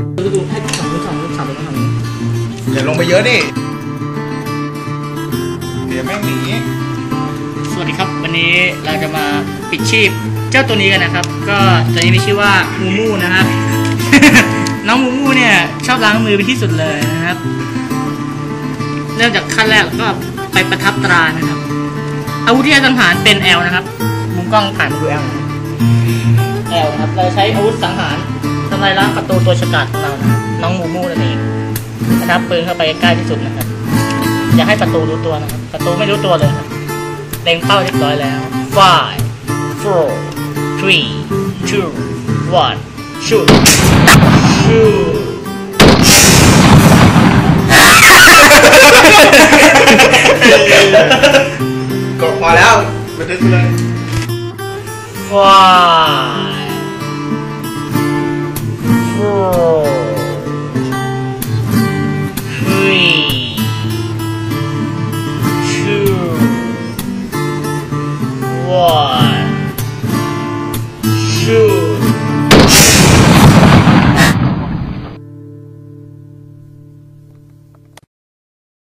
ลงมาทางนี้อย่าลงไปเยอะดิเดี๋ยวแม่งหนีสวัสดีครับ วันนี้เราจะมาปิดชีพ เจ้าตัวนี้กันนะครับ ก็ตัวนี้มีชื่อว่ามูมูนะครับ น้องมูมูเนี่ยชอบล้างมือเป็นที่สุดเลยนะครับ เริ่มจากขั้นแรกก็ไปประทับตรานะครับ อาวุธที่จะสังหารเป็นแอลนะครับมุมกล้องถ่ายมาดูแอลแอลครับเราใช้อาวุธสังหารำลายล้างประตูตัวฉกาจของเรานะครับน้องมูมูนั่นเองนะครับปืนเข้าไปใกล้ที่สุดนะครับ อย่าให้ประตูรู้ตัวนะครับ ประตูไม่รู้ตัวเลยครับเล็งเป้าเรียบร้อยแล้ว five four three two one shoot shoot กดพอแล้วบันทึกเลย five